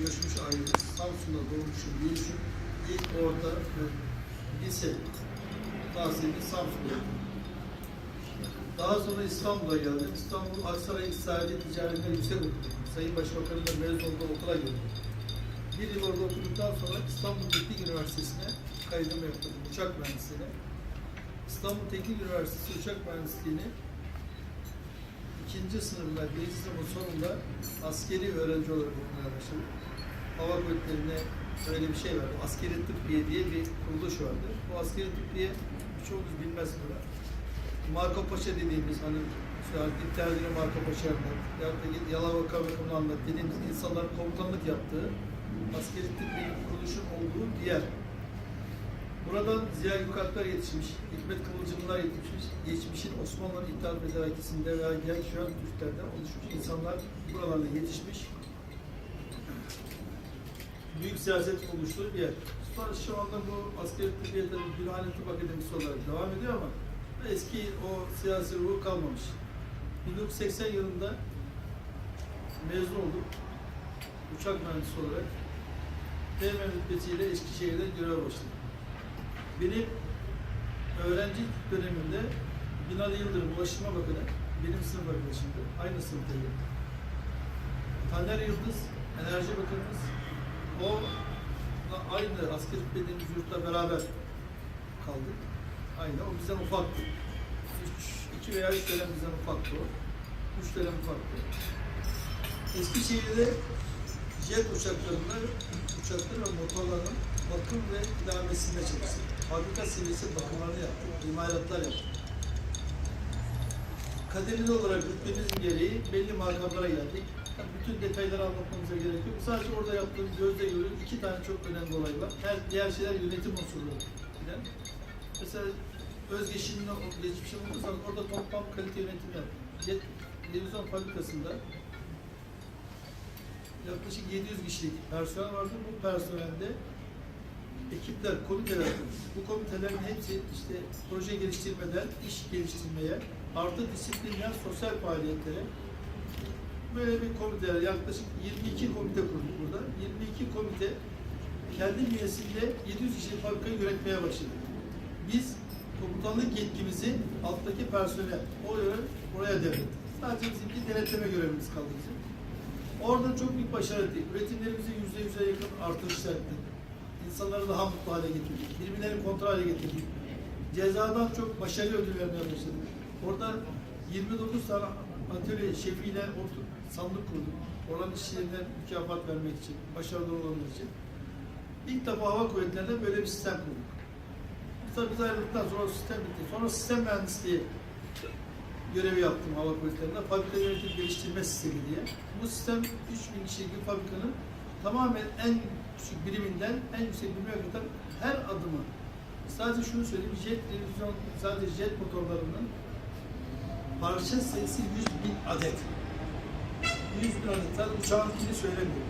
göçmüş ayrı. Samsun'da doğmuşum, büyümüşüm. İlk orada lise tahsilini Samsun'da. Daha sonra İstanbul'a geldim. İstanbul Aksaray İktisadi Ticaret ve Yüksek Okulu. Sayın Başbakan'ın mezun olduğu okula girdim. Bir yıl orada okuduktan sonra İstanbul Teknik Üniversitesi'ne kaydımı yaptım. Uçak mühendisliğine. İstanbul Teknik Üniversitesi Uçak Mühendisliğini ikinci sınıfla birinci sınıfın sonunda askeri öğrenci olarak okumaya başladım. Hava kuvvetlerine öyle bir şey vardı. Askeri tıbbiye diye bir kuruluş vardı. Bu askeri tıbbiye çoğunuz bilmez bunu. Marco Paşa dediğimiz hani an İptihalini Marco Paşa anlat, ya da Yalova Kavakı'nı anlat dediğimiz insanların komutanlık yaptığı askeri tıbbi kuruluşun olduğu bir yer. Buradan Ziya Gökalpler yetişmiş, Hikmet Kıvılcımlar yetişmiş, geçmişin Osmanlı İttihat Federaki'sinde veya genç şu an Türklerden oluşmuş insanlar buralarda yetişmiş. Büyük siyaset oluştuğu bir yer. Sonra şu anda bu askeri tıbbiyede Gülhane Tıp Akademisi olarak devam ediyor ama eski o siyasi ruhu kalmamış. 1980 yılında mezun oldum. Uçak mühendisi olarak. Teğmen rütbesiyle Eskişehir'de görev başladım. Benim öğrenci dönemimde Binali Yıldırım Ulaştırma Bakanı benim sınıf arkadaşımdı. Aynı sınıftaydı. Taner Yıldız Enerji Bakanımız o aynı askeri dediğimiz yurtta beraber kaldık. Aynı. O bizden ufaktı. Üç, iki veya üç dönem bizden ufaktı o. Üç dönem ufaktı. Eskişehir'de jet uçaklarında uçaklar ve motorların bakım ve idamesinde çalıştık. Fabrika seviyesi bakımlarını yaptık, imalatlar yaptık. Kaderli olarak rütbemizin gereği belli makamlara geldik. Tabii bütün detayları anlatmamıza gerek yok. Sadece orada yaptığımız gözle görülür iki tane çok önemli olay var. Her diğer şeyler yönetim bilen. Mesela özgeçimini geçmişe olursanız orada toplam kalite yönetimi yaptık. Jet televizyon fabrikasında yaklaşık 700 kişilik personel vardı. Bu personelde ekipler, komiteler. Bu komitelerin hepsi işte proje geliştirmeden iş geliştirmeye, artı disiplinler, sosyal faaliyetlere böyle bir komiteler, yaklaşık 22 komite kurduk burada. 22 komite kendi bünyesinde 700 kişilik fabrikayı yönetmeye başladı. Biz komutanlık yetkimizi alttaki personel o yöne oraya devrettik. Sadece bizimki denetleme görevimiz kaldı bizim. Orada çok büyük başarı ettik. Üretimlerimizi yüzde yüze yakın artışlar ettik. İnsanları daha mutlu hale getirdik. Birbirlerini kontrol hale getirdik. Cezadan çok başarı ödül vermeye başladık. Orada 29 tane atölye şefiyle ortak sandık kurduk. Oranın işçilerine mükafat vermek için, başarılı olanlar için. İlk defa hava kuvvetlerinde böyle bir sistem kurduk. Tabii biz ayrıldıktan sonra sistem bitti. Sonra sistem mühendisliği görevi yaptım hava kuvvetlerinde. Fabrika yönetim geliştirme sistemi diye. Bu sistem 3000 kişilik bir fabrikanın tamamen en küçük biriminden en yüksek birime kadar her adımı sadece şunu söyleyeyim jet televizyon sadece jet motorlarının parça sayısı 100 bin adet. 100 bin adet. Tabii uçağınkini söylemiyorum.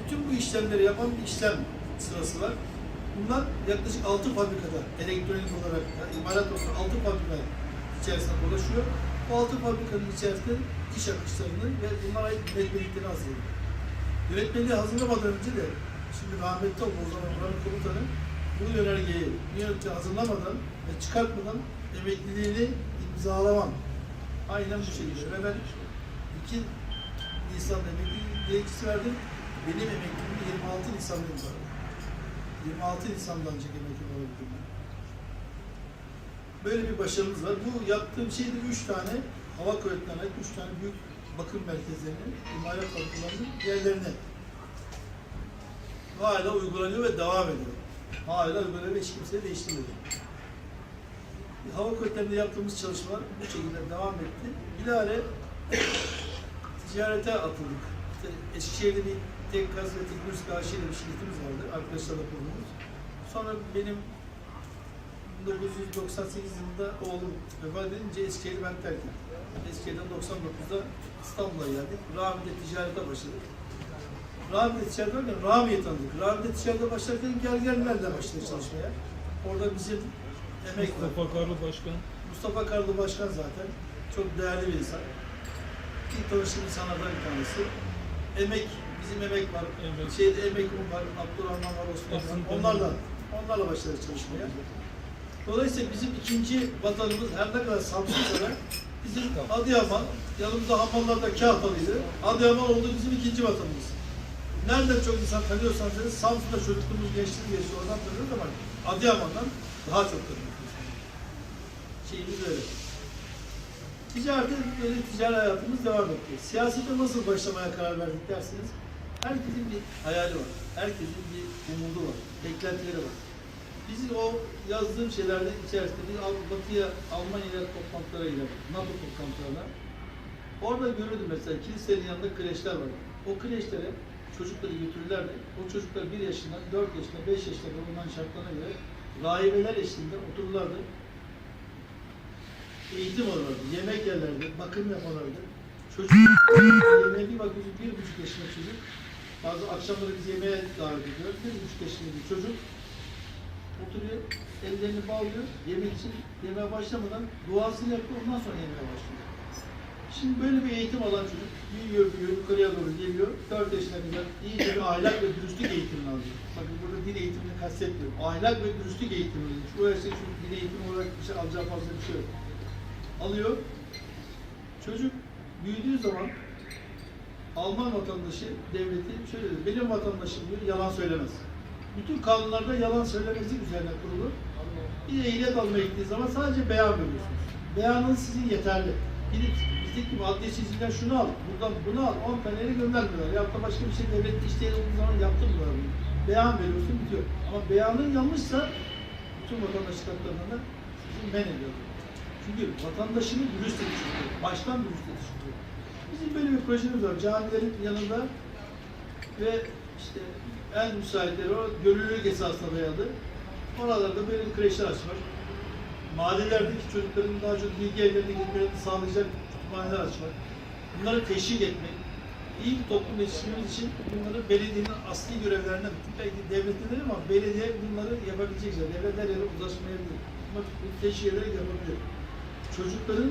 Bütün bu işlemleri yapan bir işlem sırası var. Bunlar yaklaşık 6 fabrikada elektronik olarak, yani imalat olarak 6 fabrika içerisinde dolaşıyor. Bu 6 fabrikanın içerisinde iş akışlarını ve bunlara ait yönetmeliklerini hazırlıyor. Yönetmeliği hazırlamadan önce de şimdi rahmetli oldu o zaman buranın komutanı bu yönergeyi yönetmeliği hazırlamadan ve çıkartmadan emekliliğini imzalamam. Aynen bu şekilde. Ve ben 2 Nisan'da emeklilik dilekçesi verdim. Benim emekliliğimi 26 Nisan'da imzaladım. 26 Nisan'dan önce emekli olabildim. Böyle bir başarımız var. Bu yaptığım şeyde üç tane hava kuvvetlerine, üç tane büyük bakım merkezlerinin, imalat fabrikalarının yerlerine hala uygulanıyor ve devam ediyor. Hala uygulanıyor ve hiç kimse değiştirmedi. Hava kuvvetlerinde yaptığımız çalışmalar bu şekilde devam etti. Bilahare ticarete atıldık. İşte Eskişehir'de bir tek gaz ve ile bir şirketimiz vardı. Arkadaşlarla kurduğumuz. Sonra benim 1998 yılında oğlum vefat edince Eskişehir'i ben terk ettim. Eskişehir'den 99'da İstanbul'a geldik. Rami'de ticarete başladık. Rami'de ticarete derken Rami'yi tanıdık. Rami'de ticarete başlarken gel gellerle başladık çalışmaya. Orada bizim emek. Mustafa Karlı Başkan. Mustafa Karlı Başkan zaten çok değerli bir insan. İlk tanıştığım insanlardan bir tanesi. Emek bizim emek var, Evet. şeyde emek var, Abdurrahman var, Osman var. Onlarla, onlarla başladık çalışmaya. Dolayısıyla bizim ikinci vatanımız her ne kadar Samsun'sa da bizim Adıyaman, yanımızda Hamallar'da Kağıthalı'ydı. Adıyaman oldu bizim ikinci vatanımız. Nereden çok insan tanıyorsanız da Samsun'da çocukluğumuz, gençliğimiz geçti. Oradan tanıyoruz ama Adıyaman'dan daha çok tanıyoruz. Şeyimiz öyle. Ticarette böyle ticari hayatımız devam etti. Siyasete nasıl başlamaya karar verdik derseniz, herkesin bir hayali var. Herkesin bir umudu var. Beklentileri var. Bizim o yazdığım şeylerden içerisinde biz Batı'ya, Almanya'ya toplantılara giderdik. NATO toplantılarına. Orada görürdüm mesela kilisenin yanında kreşler var. O kreşlere çocukları götürürlerdi. O çocuklar 1 yaşında, 4 yaşında, 5 yaşında bulunan şartlarına göre rahibeler eşliğinde otururlardı. Eğitim alırlardı, yemek yerlerdi, bakım yaparlardı. Çocuk yemeğe bir bakıyorsun bir buçuk yaşında çocuk. Bazı akşamları biz yemeğe davet ediyoruz. Bir buçuk yaşında bir çocuk oturuyor, ellerini bağlıyor, yemek için yemeğe başlamadan duasını yapıyor, ondan sonra yemeğe başlıyor. Şimdi böyle bir eğitim alan çocuk büyüyor, büyüyor, yukarıya doğru geliyor. 4 yaşına kadar iyice bir ahlak ve dürüstlük eğitimini alıyor. Bakın burada din eğitimini kastetmiyorum. Ahlak ve dürüstlük eğitimi alıyor. Şu yaşta çocuk din eğitimi olarak bir şey alacağı fazla bir şey yok. Alıyor. Çocuk büyüdüğü zaman Alman vatandaşı devleti şöyle diyor, benim vatandaşım diyor yalan söylemez. Bütün kanunlarda yalan söylemezlik üzerine kurulu. Bir ehliyet almaya gittiği zaman sadece beyan veriyorsunuz. Beyanın sizin yeterli. Gidip bizdeki gibi adliye çizgiler şunu al, buradan bunu al, 10 taneyle göndermiyorlar. Ya da başka bir şey devlet isteyen olduğu zaman yaptırmıyorlar bunu. Beyan veriyorsun bitiyor. Ama beyanın yanlışsa bütün vatandaşlık haklarını sizin men ediyor. Çünkü vatandaşını dürüst yetiştiriyor. Baştan dürüst yetiştiriyor. Bizim böyle bir projemiz var. Camilerin yanında ve işte en müsaitleri o gönüllülük esasına dayalı. Oralarda böyle bir kreşler açmak. Mahallelerdeki çocukların daha çok bilgi evlerine gitmelerini sağlayacak kütüphaneler açmak. Bunları teşvik etmek. İyi bir toplum yetiştirmemiz için bunları belediyenin asli görevlerinden belki devletin değil ama belediye bunları yapabilecek. şey. Devletler yere uzlaşmayabilir. Ama teşvik ederek yapabilir. Çocukların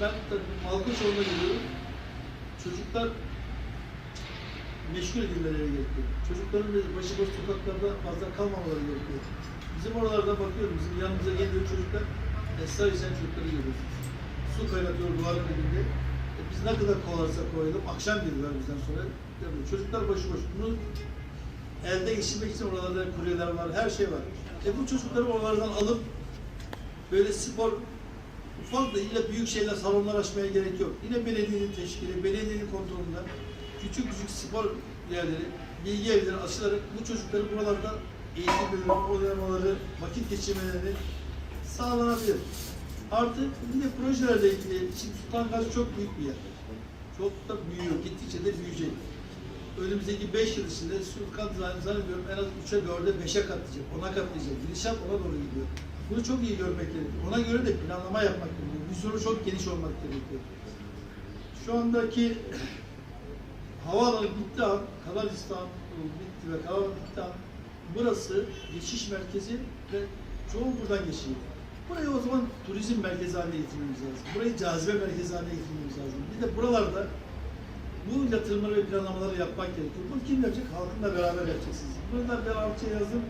ben tabii Malkoçoğlu'na gidiyorum. Çocuklar meşgul edilmeleri gerekiyor. Çocukların başıboş sokaklarda fazla kalmamaları gerekiyor. Bizim oralarda bakıyorum, bizim yanımıza geliyor çocuklar, esrar içen çocukları görüyorsunuz. Su kaynatıyor duvarın dibinde. E biz ne kadar kovalarsak koyalım, akşam geliyorlar bizden sonra. yapıyor. Çocuklar başıboş. Bunu elde geçirmek için oralarda kuryeler var, her şey var. E bu çocukları oralardan alıp böyle spor ufak da illa büyük şeyler salonlar açmaya gerek yok. Yine belediyenin teşkili, belediyenin kontrolünde küçük küçük spor yerleri, bilgi evleri açılarak bu çocukları buralarda eğitimleri, oynamaları, vakit geçirmeleri sağlanabilir. Artı bir de projelerle ilgili, şimdi Sultan Gazi çok büyük bir yer. Çok da büyüyor, gittikçe de büyüyecek. Önümüzdeki 5 yıl içinde Sultan Gazi zannediyorum en az 3'e 4'e 5'e katlayacak, 10'a katlayacak. Gidişat ona doğru gidiyor. Bunu çok iyi görmek gerekiyor. Ona göre de planlama yapmak gerekiyor. Vizyonu çok geniş olmak gerekiyor. Şu andaki havaalanı bitti an, İstanbul bitti ve havaalanı bitti an, burası geçiş merkezi ve çoğu buradan geçiyor. Burayı o zaman turizm merkezi haline getirmemiz lazım. Burayı cazibe merkezi haline getirmemiz lazım. Bir de buralarda bu yatırımları ve planlamaları yapmak gerekiyor. Bunu kim yapacak? Halkınla beraber yapacaksınız. Bunlar ben alçıya yazdım.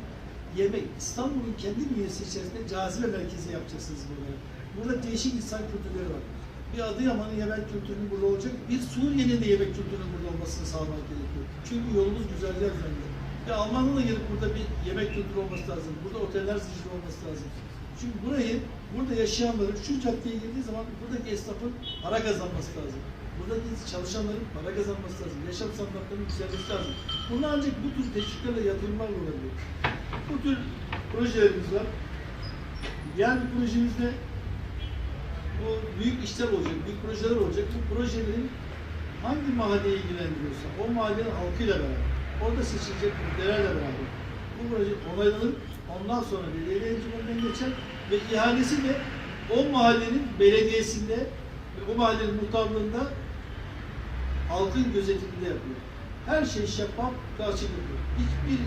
Yemek. İstanbul'un kendi bünyesi içerisinde cazibe merkezi yapacaksınız buraya. Burada değişik insan kültürleri var. Bir Adıyaman'ın yemek kültürünün burada olacak, bir Suriye'nin de yemek kültürünün burada olmasını sağlamak gerekiyor. Çünkü yolumuz güzelce üzerinde. Bir Alman'ın da gelip burada bir yemek kültürü olması lazım. Burada oteller zinciri olması lazım. Çünkü burayı, burada yaşayanların şu caddeye girdiği zaman buradaki esnafın para kazanması lazım. Buradaki çalışanların para kazanması lazım. Yaşam standartlarının yükselmesi lazım. Bunlar ancak bu tür teşviklerle, yatırımlarla olabilir. Bu tür projelerimiz var. Bir projemizde bu büyük işler olacak, büyük projeler olacak. Bu projelerin hangi mahalleyi ilgilendiriyorsa o mahallenin halkıyla beraber, orada seçilecek ülkelerle beraber bu proje onaylanır. Ondan sonra belediye yönetimlerinden geçer ve ihalesi de o mahallenin belediyesinde ve o mahallenin muhtarlığında halkın gözetiminde yapılıyor. Her şey şeffaf yapıyor. Hiçbir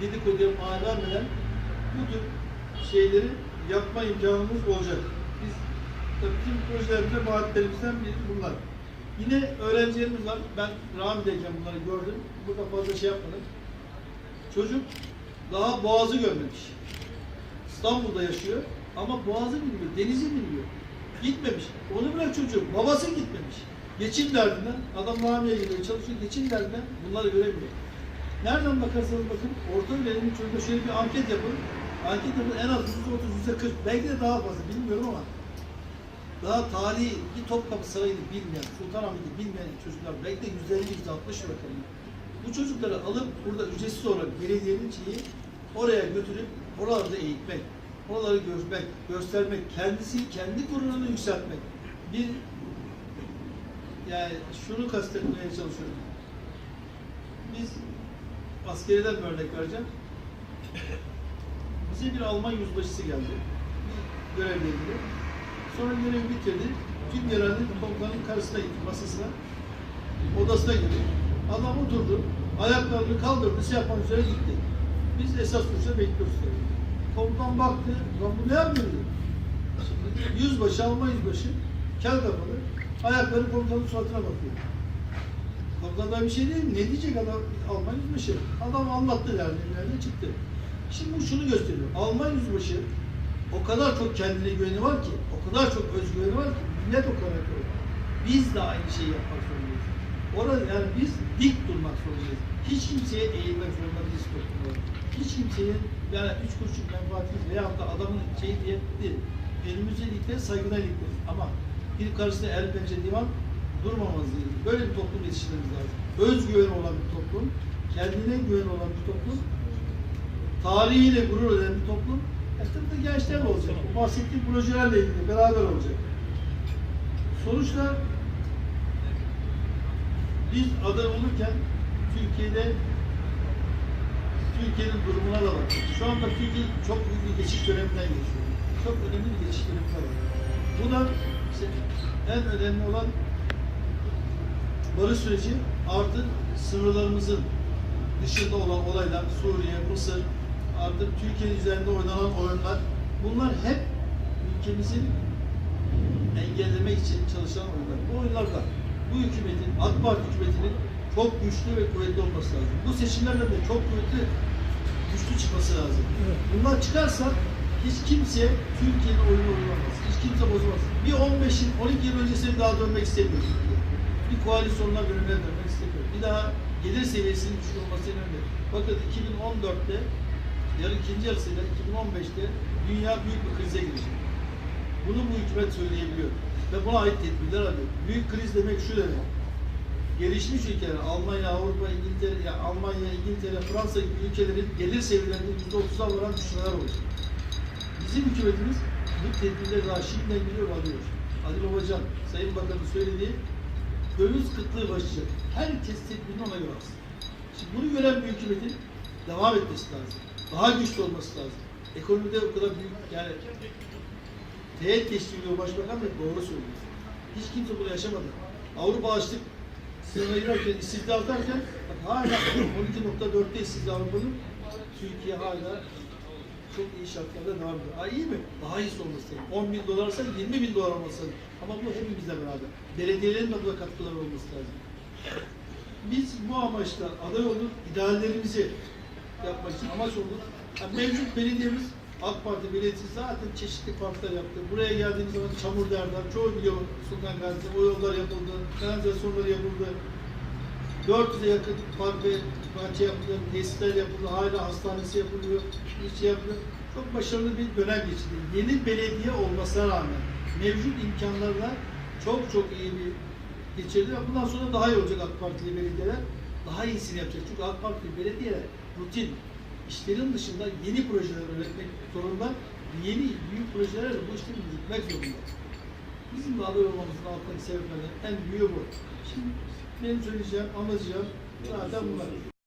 dedikoduya mal vermeden bu tür şeyleri yapma imkanımız olacak. Biz tabii bizim projelerimizde vaatlerimizden biri bunlar. Yine öğrencilerimiz var. Ben Rami'deyken bunları gördüm. Burada fazla şey yapmadım. Çocuk daha Boğaz'ı görmemiş. İstanbul'da yaşıyor ama Boğaz'ı bilmiyor, denizi bilmiyor. Gitmemiş. Onu bırak çocuğu, babası gitmemiş. Geçim derdinden, adam Rami'ye gidiyor, çalışıyor, geçim derdinden bunları göremiyor. Nereden bakarsanız bakın, orta öğrenimin çocuğuna şöyle bir anket yapın. Anket yapın en az %30, %40, belki de daha fazla bilmiyorum ama daha tarihi bir Topkapı Sarayı'nı bilmeyen, Sultanahmet'i bilmeyen çocuklar belki de %50, %60 rakamı. Bu çocukları alıp burada ücretsiz olarak belediyenin şeyi oraya götürüp oralarda eğitmek, oraları görmek, göstermek, kendisi kendi gururunu yükseltmek. Bir yani şunu kastetmeye çalışıyorum. Biz askeriden bir örnek vereceğim. Bize bir Alman yüzbaşısı geldi. Bir görevle ilgili. Sonra görevi bitirdi. Tüm yerelde komutanın karşısına gitti masasına. Odasına girdi. Adam oturdu. Ayaklarını kaldırdı. Şey yapmak üzere gitti. Biz esas duruşta bekliyoruz tabii. Komutan baktı. Lan bu ne yapıyor? dedi. Yüzbaşı, Alman yüzbaşı. Kel kafalı. Ayakları komutanın suratına bakıyor. Komutandan bir şey değil? Ne diyecek adam? Alman yüzbaşı. Adam anlattı derdini. çıktı. Şimdi bu şunu gösteriyor. Alman yüzbaşı o kadar çok kendine güveni var ki, o kadar çok özgüveni var ki, millet o kadar çok. Biz de aynı şeyi yapmak zorundayız. Orada yani biz dik durmak zorundayız. Hiç kimseye eğilmek zorunda değiliz toplumda. Hiç kimsenin yani üç kuruşluk menfaatimiz veyahut da adamın şeyi diye değil. Elimize ilikleri saygıdan ilikleri. Ama bir karşısında el pençe divan durmamamız gerekiyor. Böyle bir toplum yetiştirmemiz lazım. Özgüveni olan bir toplum, kendine güven olan bir toplum, tarihiyle gurur eden bir toplum, Aslında gençler olacak. Bu bahsettiğim projelerle ilgili beraber olacak. Sonuçta biz aday olurken Türkiye'de Türkiye'nin durumuna da baktık. Şu anda Türkiye çok büyük bir geçiş döneminden geçiyor. Çok önemli bir geçiş döneminde var. Bu da işte en önemli olan barış süreci artık sınırlarımızın dışında olan olaylar Suriye, Mısır, artık Türkiye üzerinde oynanan oyunlar bunlar hep ülkemizin engellemek için çalışan oyunlar. Bu oyunlarda bu hükümetin, AK Parti hükümetinin çok güçlü ve kuvvetli olması lazım. Bu seçimlerde de çok kuvvetli, güçlü çıkması lazım. Bunlar çıkarsa hiç kimse Türkiye'nin oyunu oynamaz. Hiç kimse bozmaz. Bir 15 yıl, 12 yıl öncesine daha dönmek istemiyor Türkiye. Bir koalisyonla bölümüne dönmek istemiyor. Bir daha gelir seviyesinin düşük olması önemli. Bakın 2014'te yarın ikinci yarısıyla 2015'te dünya büyük bir krize girecek. Bunu bu hükümet söyleyebiliyor. Ve buna ait tedbirler alıyor. Büyük kriz demek şu demek. Gelişmiş ülkeler, Almanya, Avrupa, İngiltere, ya Almanya, İngiltere, Fransa gibi ülkelerin gelir seviyelerinde yüzde otuza varan düşmeler olacak. Bizim hükümetimiz bu tedbirleri daha şimdiden biliyor alıyor. Adil Babacan, Sayın Bakan'ın söylediği döviz kıtlığı başlayacak. Herkes tedbirini ona göre alsın. Şimdi bunu gören bir hükümetin devam etmesi lazım. Daha güçlü olması lazım. Ekonomide o kadar büyük yani teğet geçtiği başbakan da doğru söylüyor. Hiç kimse bunu yaşamadı. Avrupa açlık sınırına girerken, işsizliği artarken bak hala 12.4'te işsizliği Avrupa'nın Türkiye hala çok iyi şartlarda devam ediyor. Ha iyi mi? Daha iyisi olması lazım. 10 bin dolarsa 20 bin dolar olması lazım. Ama bu hepimizle beraber. Belediyelerin de buna katkıları olması lazım. Biz bu amaçla aday olup ideallerimizi yapmak için amaç olduk. Yani mevcut belediyemiz AK Parti belediyesi zaten çeşitli parklar yaptı. Buraya geldiğimiz zaman çamur derler. Çoğu biliyor Sultan Gazi'de. O yollar yapıldı. Kanalizasyonları yapıldı. 400'e yakın park ve bahçe yapıldı. Tesisler yapıldı. Hala hastanesi yapılıyor. Şey yapılıyor. Çok başarılı bir dönem geçti. Yeni belediye olmasına rağmen mevcut imkanlarla çok çok iyi bir geçirdi. Bundan sonra daha iyi olacak AK Partili belediyeler. Daha iyisini yapacak. Çünkü AK Partili belediyeler rutin işlerin dışında yeni projeler üretmek zorunda. Yeni büyük projelerle bu işleri yürütmek zorunda. Bizim de aday olmamızın altındaki sebeplerden en büyüğü bu. Şimdi benim söyleyeceğim, anlatacağım zaten bunlar.